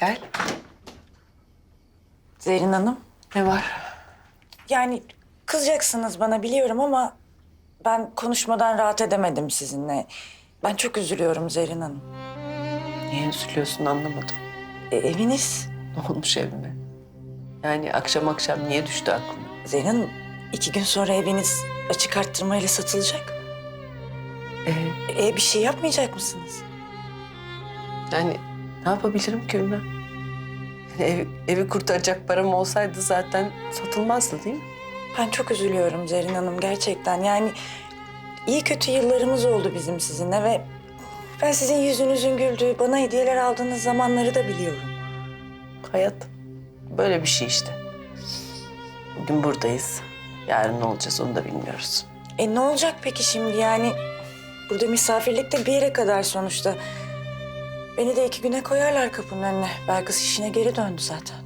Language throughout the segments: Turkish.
Gel. Zerrin Hanım. Ne var? Yani kızacaksınız bana biliyorum ama ben konuşmadan rahat edemedim sizinle. Ben çok üzülüyorum Zerrin Hanım. Niye üzülüyorsun anlamadım. E, eviniz Ne olmuş evime? Yani akşam akşam niye düştü aklına? Zerrin Hanım iki gün sonra eviniz açık arttırmayla satılacak. Ee, E bir şey yapmayacak mısınız? yani ne yapabilirim ki Ümran? Yani ev, evi kurtaracak param olsaydı zaten satılmazdı değil mi? Ben çok üzülüyorum Zerrin Hanım gerçekten. Yani iyi kötü yıllarımız oldu bizim sizinle ve ben sizin yüzünüzün güldüğü, bana hediyeler aldığınız zamanları da biliyorum. Hayat böyle bir şey işte. Bugün buradayız. Yarın ne olacağız onu da bilmiyoruz. E ne olacak peki şimdi yani? Burada misafirlik de bir yere kadar sonuçta. Beni de iki güne koyarlar kapının önüne. Belkıs işine geri döndü zaten.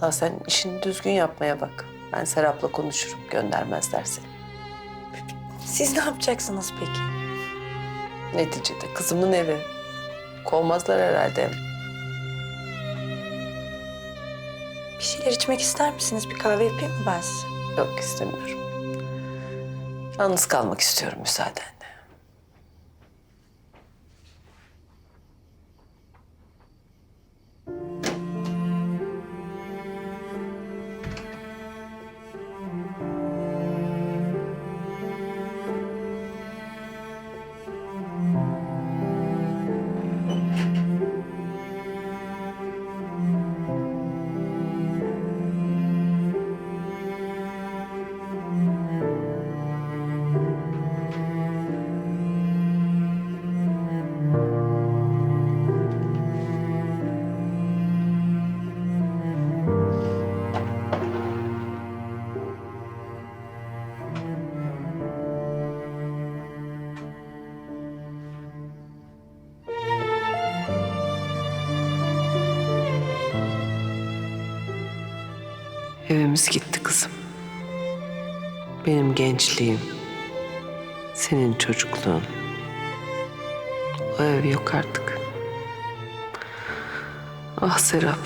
Ha sen işini düzgün yapmaya bak. Ben Serap'la konuşurum göndermezler seni. Siz ne yapacaksınız peki? Neticede kızımın evi. Kovmazlar herhalde. Bir şeyler içmek ister misiniz? Bir kahve yapayım mı ben size? Yok istemiyorum. Yalnız kalmak istiyorum müsaadenle. Evimiz gitti kızım. Benim gençliğim. Senin çocukluğun. O ev yok artık. Ah Serap.